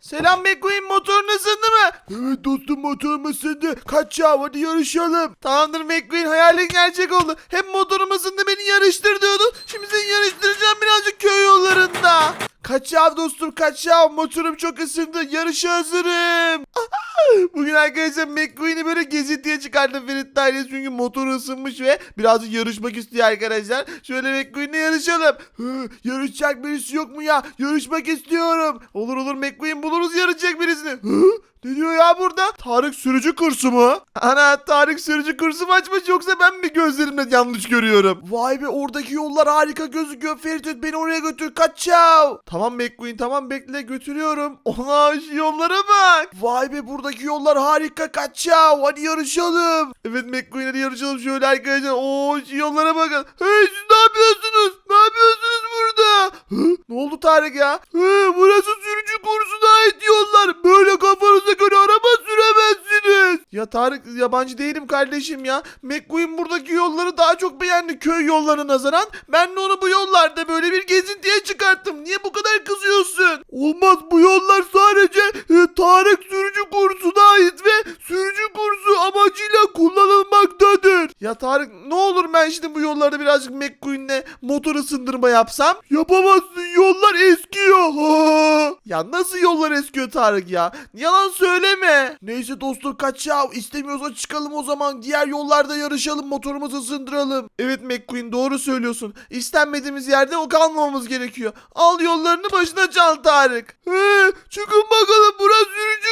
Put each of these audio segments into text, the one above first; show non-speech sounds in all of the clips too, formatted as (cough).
Selam McQueen motorun ısındı mı? Evet dostum motorum ısındı. Kaç ya hadi yarışalım. Tamamdır McQueen hayalin gerçek oldu. Hem motorum ısındı beni yarıştır diyordun. Şimdi seni yarıştıracağım birazcık köy yollarında. Kaç ya dostum kaç ya motorum çok ısındı. Yarışa hazırım. (laughs) Bugün arkadaşlar McQueen'i böyle gezintiye çıkardım Ferit Dairesi çünkü motoru ısınmış ve birazcık yarışmak istiyor arkadaşlar. Şöyle McQueen'le yarışalım. (gasps) Yarışacak birisi yok mu ya? Yarışmak istiyorum. Olur olur McQueen buluruz yarışacak birisini. (gasps) Ne diyor ya burada? Tarık sürücü kursu mu? Ana Tarık sürücü kursu mu açmış yoksa ben mi gözlerimle yanlış görüyorum? Vay be oradaki yollar harika gözüküyor Ferit beni oraya götür kaçav. Tamam McQueen tamam bekle götürüyorum. Ona şu yollara bak. Vay be buradaki yollar harika kaçav hadi yarışalım. Evet McQueen hadi yarışalım şöyle arkadaşlar. Oo şu yollara bakın. Hey siz ne yapıyorsunuz? Ne yapıyorsunuz burada? Hı? Ne oldu Tarık ya? Hı, burası sürücü kursuna ait yollar. Böyle kafanıza göre araba süremezsiniz. Ya Tarık yabancı değilim kardeşim ya. McQueen buradaki yolları daha çok beğendi köy yollarına nazaran. Ben de onu bu yollarda böyle bir gezintiye çıkarttım. Niye bu kadar kızıyorsun? Olmaz bu yollar sadece e, Tarık sürücü kursuna ait ve sürücü kursu amacıyla kullanılmaktadır. Ya Tarık ne olur ben şimdi bu yollarda birazcık McQueen'le motor ısındırma yapsam? Yapamazsın yollar eskiyor. (laughs) Ya nasıl yollar eskiyor Tarık ya? Yalan söyleme. Neyse dostum kaç ya istemiyorsa çıkalım o zaman diğer yollarda yarışalım motorumuzu ısındıralım. Evet McQueen doğru söylüyorsun. İstenmediğimiz yerde o kalmamamız gerekiyor. Al yollarını başına çal Tarık. He, çıkın bakalım burası kursu.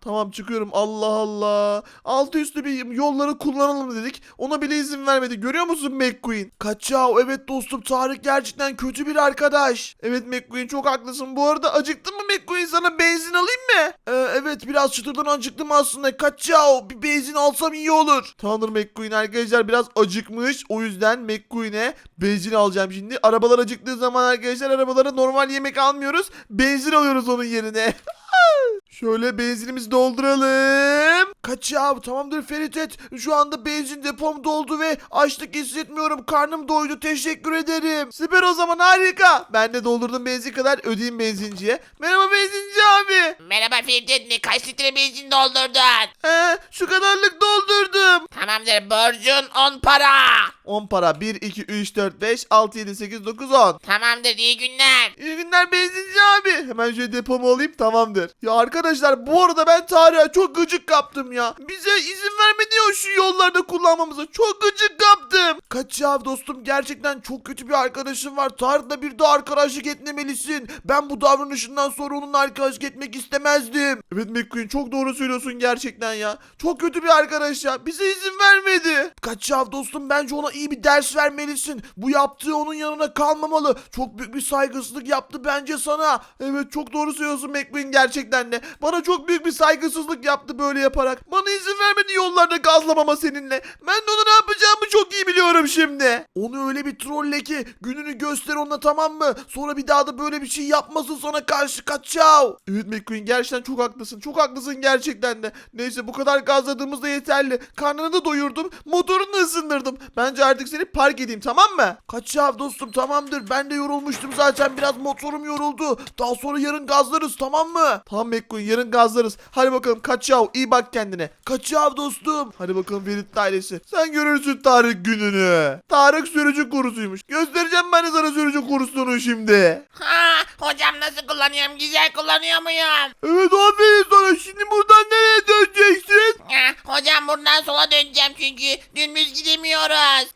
Tamam çıkıyorum Allah Allah. Altı üstü bir yolları kullanalım dedik. Ona bile izin vermedi. Görüyor musun McQueen? Kaçav evet dostum Tarık gerçekten kötü bir arkadaş. Evet McQueen çok haklısın. Bu arada acıktın mı McQueen sana benzin alayım mı? Ee, evet biraz çıtırdan acıktım aslında. Kaçav bir benzin alsam iyi olur. Tanrı McQueen arkadaşlar biraz acıkmış. O yüzden McQueen'e benzin alacağım şimdi. Arabalar acıktığı zaman arkadaşlar arabalara normal yemek almıyoruz. Benzin alıyoruz onun yerine. (laughs) Şöyle benzinimizi dolduralım. Kaç ya tamamdır Ferit et. Şu anda benzin depom doldu ve açlık hissetmiyorum. Karnım doydu teşekkür ederim. Süper o zaman harika. Ben de doldurdum benzin kadar ödeyeyim benzinciye. Merhaba benzinci abi. Merhaba Firdet ne kaç litre benzin doldurdun? Ee, şu kadarlık doldurdum. Tamamdır borcun 10 para. 10 para 1, 2, 3, 4, 5, 6, 7, 8, 9, 10. Tamamdır iyi günler. İyi günler benzinci abi. Hemen şöyle depomu alayım tamamdır. Ya arkadaşlar bu arada ben Tarık'a çok gıcık kaptım ya. Bize izin vermedi ya şu yollarda kullanmamıza. Çok gıcık kaptım. Kaç ya dostum gerçekten çok kötü bir arkadaşım var. Tarık'la bir daha arkadaşlık etmemelisin. Ben bu davranışından sonra onunla arkadaşlık etmek istemezdim. Evet McQueen çok doğru söylüyorsun gerçekten ya. Çok kötü bir arkadaş ya. Bize izin vermedi. Kaç ya dostum bence ona iyi bir ders vermelisin. Bu yaptığı onun yanına kalmamalı. Çok büyük bir saygısızlık yaptı bence sana. Evet çok doğru söylüyorsun McQueen gerçekten de. Bana çok büyük bir saygısızlık yaptı böyle yaparak. Bana izin vermedi yollarda gazlamama seninle. Ben de ona ne yapacağımı çok iyi biliyorum şimdi. Onu öyle bir trolle ki gününü göster ona tamam mı? Sonra bir daha da böyle bir şey yapmasın sana karşı kaçav. Evet McQueen gerçekten çok haklısın. Çok haklısın gerçekten de. Neyse bu kadar gazladığımız da yeterli. Karnını da doyurdum. Motorunu ısındırdım. Bence artık seni park edeyim tamam mı? Kaçav dostum tamamdır. Ben de yorulmuştum zaten. Biraz motorum yoruldu. Daha sonra yarın gazlarız tamam mı? Tamam McQueen yarın gazlarız. Hadi bakalım Kaçav iyi bak kendine. Kaçav dostum. Hadi bakalım Ferit ailesi. Sen görürsün Tarık gününü. Tarık sürücü kurusuymuş. Göstereceğim ben sana sürücü kursunu şimdi. Ha hocam nasıl kullanıyorum güzel kullanıyor muyum? Evet aferin sana. Şimdi buradan nereye hocam buradan sola döneceğim çünkü dümdüz gidemiyoruz.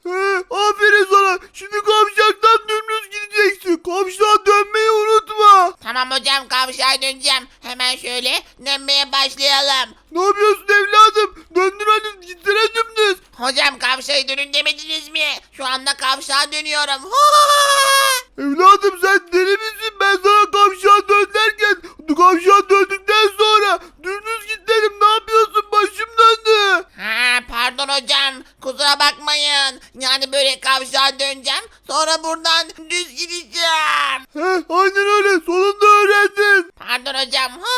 Yani böyle kavşağa döneceğim sonra buradan düz gideceğim. He, aynen öyle. Sonunda öğrendin. Pardon hocam. Ha!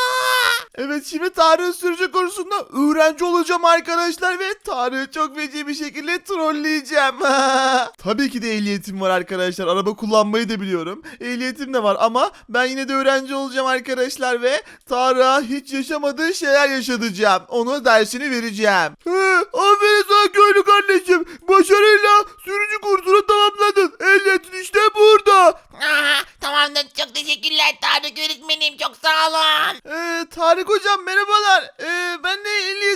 Evet şimdi tarih sürücü kursunda öğrenci olacağım arkadaşlar ve Tarık'ı çok feci bir şekilde trolleyeceğim. (laughs) Tabii ki de ehliyetim var arkadaşlar. Araba kullanmayı da biliyorum. Ehliyetim de var ama ben yine de öğrenci olacağım arkadaşlar ve Tarık'a hiç yaşamadığı şeyler yaşatacağım. Ona dersini vereceğim. Aferin sana köylü kardeşim. Başarıyla sürücü kursunu tamamladın. Elletin işte burada. Aa, tamamdır çok teşekkürler Tarık öğretmenim çok sağ olun. Ee, Tarık hocam merhabalar. Ee, ben de 50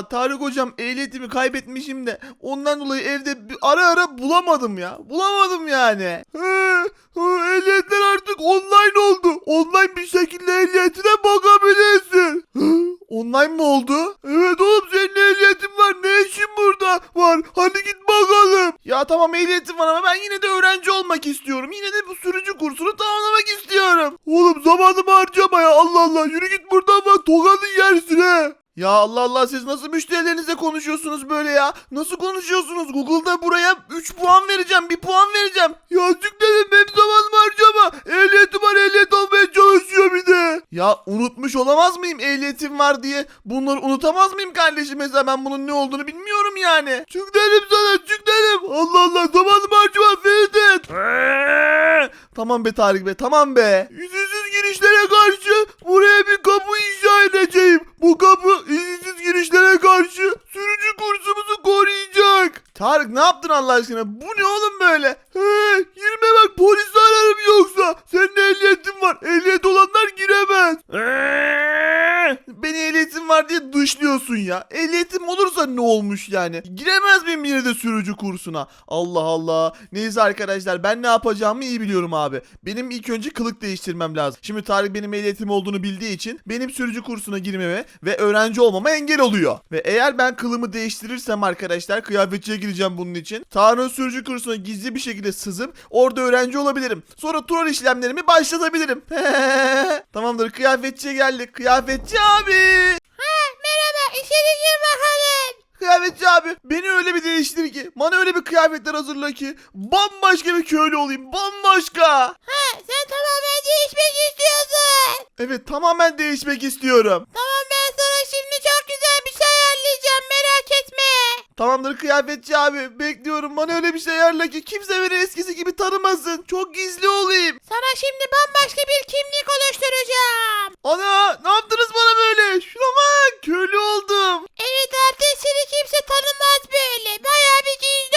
Tarık hocam ehliyetimi kaybetmişim de ondan dolayı evde ara ara bulamadım ya. Bulamadım yani. He, he, ehliyetler artık online oldu. Online bir şekilde ehliyetine bakabilirsin. Online mı oldu? Evet oğlum senin ehliyetin var. Ne işin burada var? Hadi git bakalım. Ya tamam ehliyetim var ama ben yine de öğrenci olmak istiyorum. Yine de bu sürücü kursunu tamamlamak istiyorum. Oğlum zamanımı harcama ya. Allah Allah. Yürü git buradan bak. Tokadı yersin he. Ya Allah Allah siz nasıl müşterilerinizle konuşuyorsunuz böyle ya? Nasıl konuşuyorsunuz? Google'da buraya 3 puan vereceğim, 1 puan vereceğim. Yazık dedim benim zamanımı harcama. Ehliyetim var ehliyet almaya çalışıyor bir de. Ya unutmuş olamaz mıyım ehliyetim var diye? Bunları unutamaz mıyım kardeşim? Mesela ben bunun ne olduğunu bilmiyorum yani. Çık dedim sana çık dedim. Allah Allah zamanımı harcama Feridun. Tamam be Tarık be tamam be. İzinsiz girişlere karşı buraya bir kapı inşa edeceğim. Bu kapı izinsiz girişlere karşı sürücü kursumuzu koruyacak. Tarık ne yaptın Allah aşkına? Bu ne oğlum böyle? He, girme bak polis ararım yoksa. Senin ehliyetin var. Ehliyet olanlar giremez. Beni ehliyetim var diye dışlıyorsun ya. Ehliyetim olursa ne olmuş yani? Giremez miyim yine de sürücü kursuna? Allah Allah. Neyse arkadaşlar ben ne yapacağımı iyi biliyorum abi. Benim ilk önce kılık değiştirmem lazım. Şimdi Tarık benim ehliyetim olduğunu bildiği için benim sürücü kursuna girmeme ve öğrenci olmama engel oluyor. Ve eğer ben kılımı değiştirirsem arkadaşlar kıyafetçiye gireceğim bunun için. Tarık'ın sürücü kursuna gizli bir şekilde sızıp orada öğrenci olabilirim. Sonra troll işlemlerimi başlatabilirim. (laughs) Tamamdır kıyafetçiye geldik. Kıyafetçi abi. Merhaba içeri gir bakalım. Kıyafetçi abi beni öyle bir değiştir ki bana öyle bir kıyafetler hazırla ki bambaşka bir köylü olayım bambaşka. Ha, sen tamamen değişmek istiyorsun. Evet tamamen değişmek istiyorum. Tamam Tamamdır kıyafetçi abi bekliyorum bana öyle bir şey ayarla ki kimse beni eskisi gibi tanımasın. Çok gizli olayım. Sana şimdi bambaşka bir kimlik oluşturacağım. Ana ne yaptınız bana böyle? Şuna bak köylü oldum. Evet artık seni kimse tanımaz böyle. Bayağı bir gizli.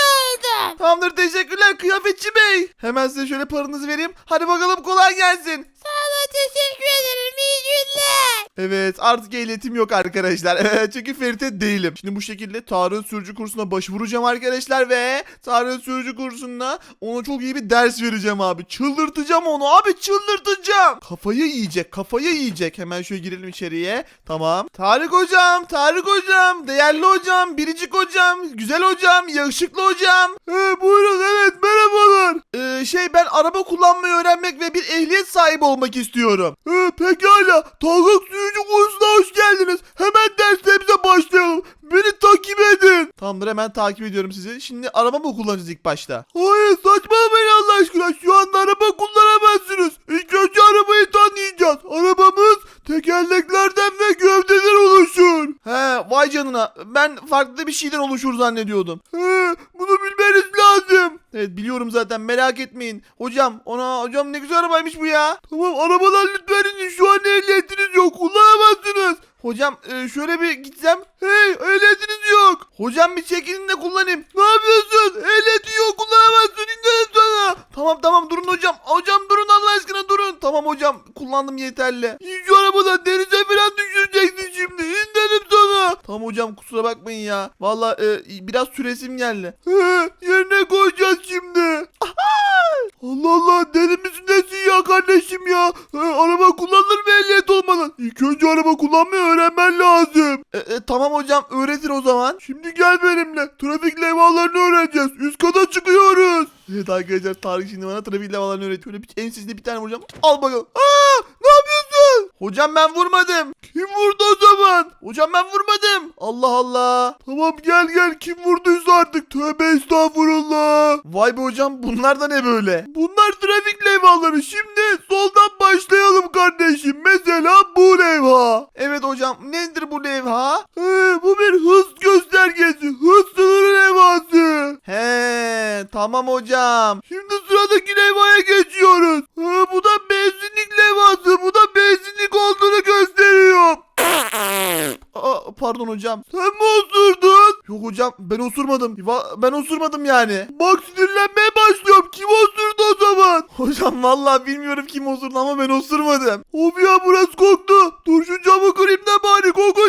Tamamdır teşekkürler kıyafetçi bey. Hemen size şöyle paranızı vereyim. Hadi bakalım kolay gelsin. Sağ ol teşekkür ederim. İyi günler. Evet artık ehliyetim yok arkadaşlar. (laughs) Çünkü Ferit'e değilim. Şimdi bu şekilde Tarık'ın sürücü kursuna başvuracağım arkadaşlar ve Tarık'ın sürücü kursunda ona çok iyi bir ders vereceğim abi. Çıldırtacağım onu abi çıldırtacağım. Kafayı yiyecek kafayı yiyecek. Hemen şöyle girelim içeriye. Tamam. Tarık hocam Tarık hocam değerli hocam biricik hocam güzel hocam yakışıklı hocam. He, buyurun evet merhabalar. Ee, şey ben araba kullanmayı öğrenmek ve bir ehliyet sahibi olmak istiyorum. He, pekala. Tavuk sürücü kursuna hoş geldiniz. Hemen derslerimize başlayalım. Beni takip edin. Tamamdır hemen takip ediyorum sizi. Şimdi araba mı kullanacağız ilk başta? Hayır saçmalamayın Allah aşkına. Şu anda araba kullanamazsınız. İlk önce arabayı tanıyacağız. Arabamız tekerleklerden ve. He vay canına. Ben farklı bir şeyden oluşur zannediyordum. Bunu bilmeniz lazım. Evet biliyorum zaten merak etmeyin. Hocam ona hocam ne güzel arabaymış bu ya. Tamam arabalar lütfen inin. Şu an ehliyetiniz yok. Kullanamazsınız. Hocam e, şöyle bir gitsem. Hey ehliyetiniz yok. Hocam bir çekilin de kullanayım. Ne yapıyorsun? Ehliyetin yok kullanamazsın. İndirin sana. Tamam tamam durun hocam. Hocam durun Allah aşkına durun. Tamam hocam kullandım yeterli. Şu arabadan denize falan düşüreceksin şimdi. İndirim sana. Tamam hocam kusura bakmayın ya. Valla biraz süresim geldi. He, yerine koyacağız şimdi. Allah Allah deli misin nesin ya kardeşim ya? He, araba kullanılır mı ehliyet olmadan? İlk önce araba kullanmayı öğrenmen lazım. E, e, tamam hocam öğretin o zaman. Şimdi gel benimle. Trafik levhalarını öğreneceğiz. Üst kata çıkıyoruz. Evet arkadaşlar Tarık şimdi bana trafik levhalarını öğretiyor. Öyle bir, en sesinde bir tane vuracağım. Al bakalım. Aa, ne yapıyorsun? Hocam ben vurmadım. Kim vurdu o zaman? Hocam ben vurmadım. Allah Allah. Tamam gel gel kim vurduysa artık. Tövbe estağfurullah. Vay be hocam bunlar da ne böyle? Bunlar trafik levhaları. Şimdi soldan başlayalım kardeşim. Mesela bu levha. Evet hocam nedir bu levha? He, bu bir hız göstergesi. Hız sınırı levhası. He tamam hocam. Şimdi sıradaki levhaya geçiyoruz. He, bu da benzinlik levhası. Bu da benzinlik olduğunu gösteriyor. Aa, pardon hocam. Sen mi osurdun? Yok hocam ben osurmadım. Ben osurmadım yani. Bak sinirlenmeye başlıyorum. Kim osurdu o zaman? (laughs) Hocam vallahi bilmiyorum kim osurdu ama ben osurmadım. Of ya burası koktu. Dur şu camı kırayım da bari koku.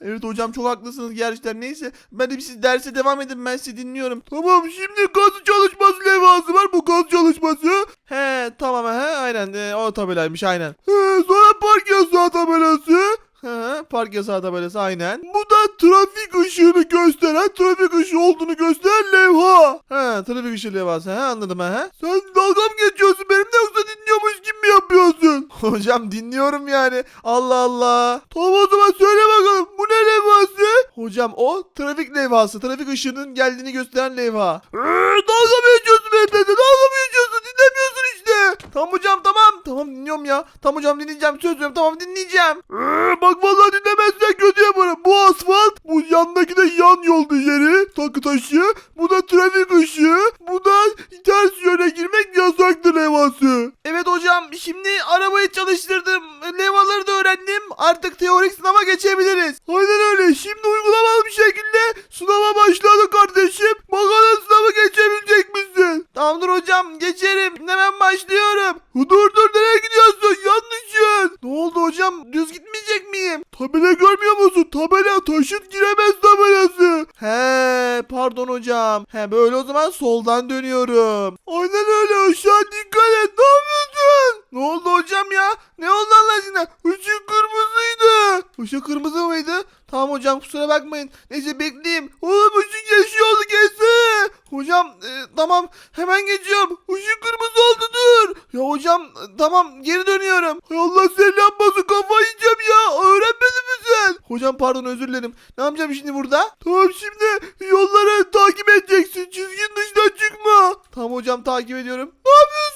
Evet hocam çok haklısınız gerçekten. Neyse ben de siz derse devam edin ben sizi dinliyorum. Tamam şimdi gaz çalışması levhası var. Bu gaz çalışması. He tamam he aynen e, o tabelaymış aynen. He sonra park yasağı tabelası. He, park yasağı tabelası aynen. Bu da trafik ışığını gösteren, trafik ışığı olduğunu gösteren levha. He, trafik ışığı levhası. He, anladım he. Sen dalga mı geçiyorsun benimle yoksa dinliyormuş gibi mi yapıyorsun? (laughs) Hocam dinliyorum yani. Allah Allah. Tamam o zaman söyle bakalım. Bu ne levhası? Hocam o trafik levhası. Trafik ışığının geldiğini gösteren levha. Ee, dalga mı geçiyorsun benimle? Dalga mı geçiyorsun? Dinlemiyorsun. Tamam hocam tamam. Tamam dinliyorum ya. Tamam hocam dinleyeceğim. Söz veriyorum tamam dinleyeceğim. Ee, bak vallahi dinlemezsen kötü yaparım. Bu asfalt. Bu yandaki de yan yolda yeri. Takı taşı. Bu da trafik ışığı. Bu da ters yöne girmek yasaktır levhası. Evet hocam şimdi arabayı çalıştırdım. Levhaları da öğrendim. Artık teorik sınava geçebiliriz. Aynen öyle. Şimdi uygulamalı bir şekilde sınava başladı kardeşim. Bakalım sınavı geçebilecek misin? Hocam geçerim. Hemen başlıyorum. Dur dur nereye gidiyorsun? Yanlış yön. Ne oldu hocam? Düz gitmeyecek miyim? Tabela görmüyor musun? Tabela taşıt giremez tabelası. He pardon hocam. He böyle o zaman soldan dönüyorum. Aynen öyle aşağı dikkat et. Ne yapıyorsun? Ne oldu hocam ya? Ne oldu Allah aşkına? Işık kırmızıydı. Işık kırmızı mıydı? Tamam hocam kusura bakmayın. Neyse bekleyeyim. Oğlum ışık yeşil oldu geçsene. Hocam e, tamam hemen geçiyorum. Işık kırmızı oldu dur. Ya hocam e, tamam dönüyorum. Hay Allah seni yapmasın kafayı yiyeceğim ya. Öğrenmedin mi sen? Hocam pardon özür dilerim. Ne yapacağım şimdi burada? Tamam şimdi yolları takip edeceksin. Çizginin dışına çıkma. Tamam hocam takip ediyorum. Ne yapıyorsun?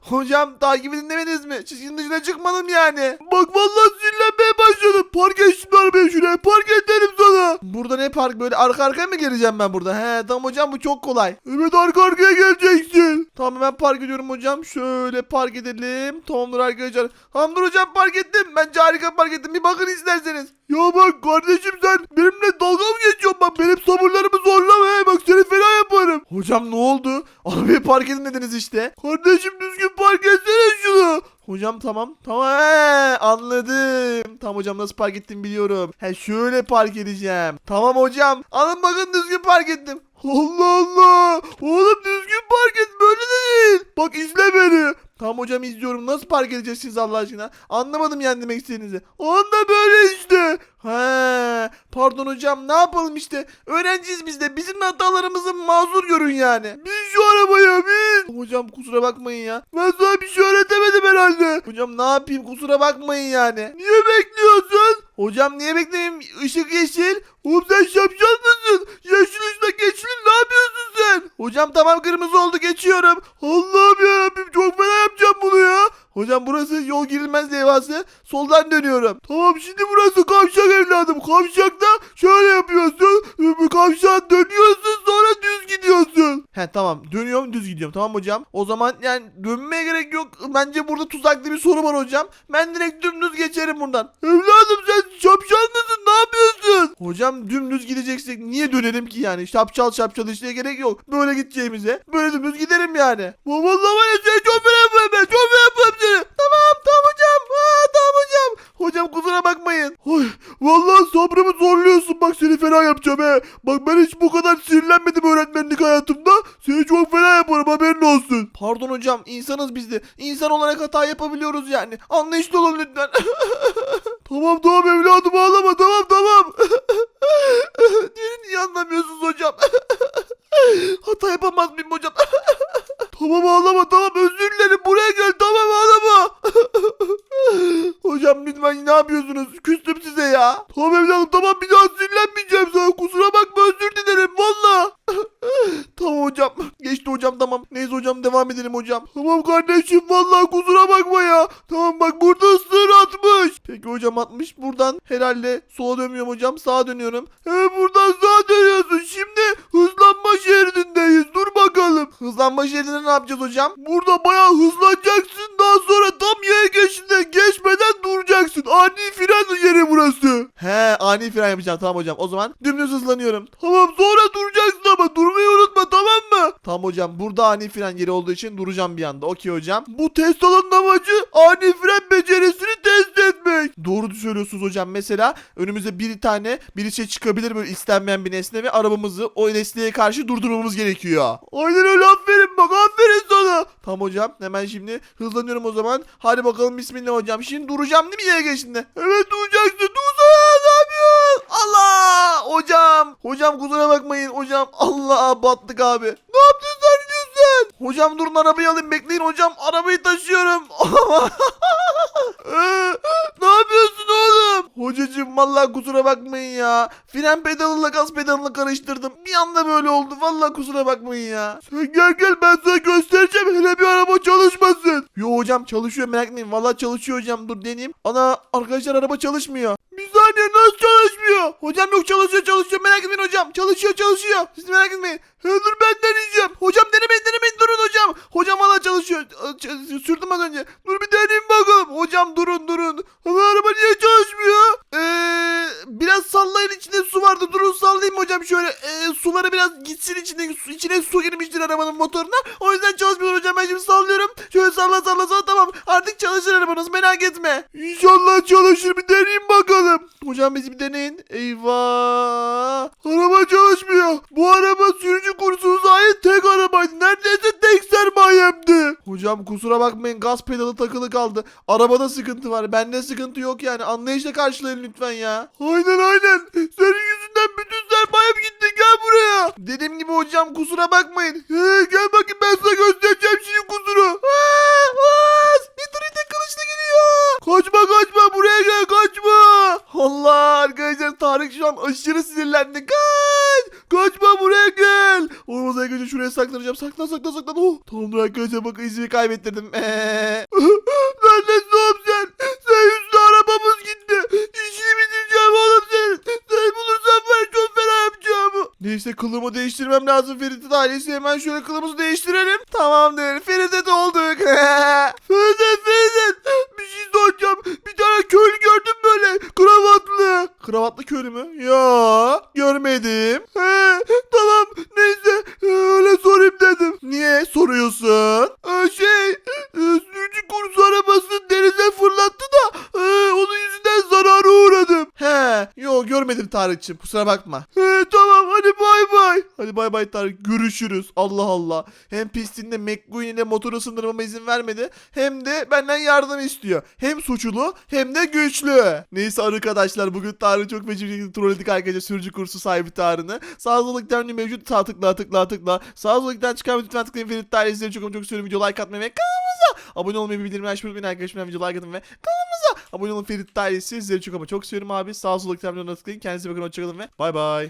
Hocam takip edin demediniz mi? Çizginin dışına çıkmadım yani. Bak vallahi sinirlenmeye başladım. Park et şimdi arabayı şuraya. Park et derim sana. Burada ne park böyle arka arkaya mı geleceğim ben burada? He tamam hocam bu çok kolay. Evet arka arkaya geleceksin. Tamam ben park ediyorum hocam. Şöyle park edelim. Tamamdır arkadaşlar. Tamamdır hocam park ettim. Bence harika park ettim. Bir bakın isterseniz. Ya bak kardeşim sen benimle dalga mı geçiyorsun? Bak benim sabırlarımı zorlama. He. Bak seni fena yaparım. Hocam ne oldu? Arabayı park edin dediniz işte. Kardeşim düzgün park etsene şunu. Hocam tamam. Tamam he, anladım. Tamam hocam nasıl park ettim biliyorum. He şöyle park edeceğim. Tamam hocam. Alın bakın düzgün park ettim. Allah Allah. Oğlum düzgün park et böyle de değil. Bak izle beni. Tamam hocam izliyorum. Nasıl park edeceksiniz Allah aşkına? Anlamadım yani demek istediğinizi. Anda böyle işte. He, pardon hocam ne yapalım işte. Öğrenciyiz biz de. Bizim hatalarımızı mazur görün yani. Bin bin. Hocam kusura bakmayın ya. Ben sana bir şey öğretemedim herhalde. Hocam ne yapayım kusura bakmayın yani. Niye bekliyorsun? Hocam niye bekleyeyim? Işık yeşil. Oğlum sen şapşal mısın? Yeşil ışıkta geçilir ne yapıyorsun sen? Hocam tamam kırmızı oldu geçiyorum. Allah'ım yarabbim çok fena yapacağım bunu ya. Hocam burası yol girilmez levhası. Soldan dönüyorum. Tamam şimdi burası kavşak evladım. Kavşakta şöyle yapıyorsun. Bu kavşağa dönüyorsun sonra düz gidiyorsun. He tamam dönüyorum düz gidiyorum tamam hocam. O zaman yani dönmeye gerek yok. Bence burada tuzaklı bir soru var hocam. Ben direkt dümdüz geçerim buradan. Evladım sen şapşal mısın ne yapıyorsun? Hocam dümdüz gideceksek niye dönelim ki yani? Şapşal şapşal işine gerek yok. Böyle gideceğimize. Böyle dümdüz giderim yani. Vallahi var ya seni çok fena yaparım ben. Çok fena yaparım seni. Tamam tamam hocam. Ha, tamam hocam. Hocam kusura bakmayın. Oy, vallahi sabrımı zorluyorsun. Bak seni fena yapacağım he. Bak ben hiç bu kadar sinirlenmedim öğretmenlik hayatımda. Seni çok fena yaparım haberin olsun. Pardon hocam insanız biz de. İnsan olarak hata yapabiliyoruz yani. Anlayışlı olun lütfen. (laughs) tamam tamam evladım ağlama tamam tamam. Niye anlamıyorsunuz hocam? hata yapamaz mıyım hocam? tamam ağlama tamam özür dilerim buraya gel tamam ağlama. hocam hocam tamam. Neyse hocam devam edelim hocam. Tamam kardeşim vallahi kusura bakma ya. Tamam bak burada ısır atmış. Peki hocam atmış. Buradan herhalde sola dönmüyorum hocam. Sağa dönüyorum. He buradan sağa dönüyorsun. Şimdi hızlanma şeridindeyiz. Dur bakalım. Hızlanma şeridinde ne yapacağız hocam? Burada bayağı hızlanacaksın. Daha sonra tam yaya geçişinde geçmeden duracaksın. Ani fren yeri burası. He ani fren yapacağım. Tamam hocam. O zaman dümdüz hızlanıyorum. Tamam sonra duracaksın ama durmayı unutma tamam mı? Tamam hocam. Burada ani fren yeri olduğu için duracağım bir anda. Okey hocam. Bu test alanın amacı ani fren becerisini test etmek. Doğru söylüyorsunuz hocam. Mesela önümüze bir tane bir şey çıkabilir böyle istenmeyen bir nesne ve arabamızı o nesneye karşı durdurmamız gerekiyor. Aynen öyle aferin bak aferin sana. Tamam hocam hemen şimdi hızlanıyorum o zaman. Hadi bakalım bismillah hocam. Şimdi duracağım değil mi yaya geçtiğinde? Evet duracaksın. Dursana ne yapıyorsun? Allah hocam. Hocam kusura bakmayın hocam. Allah battık abi. Ne yaptın zannediyorsun? Hocam durun arabayı alayım bekleyin hocam. Arabayı taşıyorum. (laughs) Ee, ne yapıyorsun oğlum? Hocacığım vallahi kusura bakmayın ya. Fren pedalıyla gaz pedalını karıştırdım. Bir anda böyle oldu. Vallahi kusura bakmayın ya. Sen gel gel ben sana göstereceğim. Hele bir araba çalışmasın. Yo hocam çalışıyor merak etmeyin. Vallahi çalışıyor hocam. Dur deneyeyim. Ana arkadaşlar araba çalışmıyor. Bir saniye nasıl çalışmıyor? Hocam yok çalışıyor çalışıyor merak etmeyin hocam. Çalışıyor çalışıyor. Siz merak etmeyin. He, dur ben deneyeceğim. Hocam denemeyin denemeyin durun hocam. Hocam valla çalışıyor. Ç- Sürdüm az önce. Dur bir deneyeyim bakalım. Hocam durun durun. Ama araba niye çalışmıyor? Eee biraz sallayın içinde su vardı. Durun sallayayım hocam şöyle. Ee, suları biraz gitsin içine. Su, içine su girmiştir arabanın motoruna. O yüzden çalışmıyor hocam. Ben şimdi sallıyorum. Şöyle salla salla salla tamam. Artık çalışır arabanız merak etme. İnşallah çalışır bir deneyeyim bakalım. Hocam bizi bir deneyin. Eyvah. Araba çalışmıyor. Bu araba sürücü kursumuza ait tek arabaydı. Neredeyse tek sermayemdi. Hocam kusura bakmayın gaz pedalı takılı kaldı. Arabada sıkıntı var. Bende sıkıntı yok yani. Anlayışla karşılayın lütfen ya. Aynen aynen. Senin yüzünden bütün sermayem gitti. Gel buraya. Dediğim gibi hocam kusura bakmayın. He, gel bakayım ben sana göstereceğim şimdi kusuru. Aa, aa, Kılıçla geliyor. Kaçma kaçma buraya gel kaçma. Allah arkadaşlar Tarık şu an aşırı sinirlendi. Kaç. Kaçma buraya gel. Olmaz arkadaşlar şuraya saklanacağım. Saklan saklan saklan. Oh, tamamdır arkadaşlar bakın izini kaybettirdim. Ee. (laughs) Neredesin oğlum sen? Sen yüzünden arabamız gitti. İşini bitireceğim oğlum senin. Sen bulursan ben çok fena yapacağım. Neyse kılımı değiştirmem lazım Ferit'in ailesi. Hemen şöyle kılımızı değiştirelim. Tamamdır. Ferit'e de olduk. Ferit (laughs) Ferit. Bir şey soracağım. Bir tane köylü gördüm böyle. Kravatlı. Köylü mü? Ya görmedim. He, yo görmedim Tarık'cığım kusura bakma. He tamam hadi bay bay. Hadi bay bay Tarık görüşürüz. Allah Allah. Hem pistinde McQueen ile motoru sındırmama izin vermedi. Hem de benden yardım istiyor. Hem suçlu hem de güçlü. Neyse arkadaşlar bugün Tarık çok becerikli trolledik arkadaşlar sürücü kursu sahibi Tarık'ını. Sağ soldaki mevcut sağ tıkla tıkla tıkla. Sağ soldaki çıkan lütfen tıklayın Ferit Tarih'e çok çok seviyorum. Video like atmayı ve kanalımıza abone olmayı bildirimleri açmayı unutmayın arkadaşlar. Video like atın ve kanalımıza abone olun Ferit Tarih'i. Sizleri çok ama çok seviyorum abi. Sağ soldaki tıklayın. Kendinize bakın hoşçakalın ve bay bay.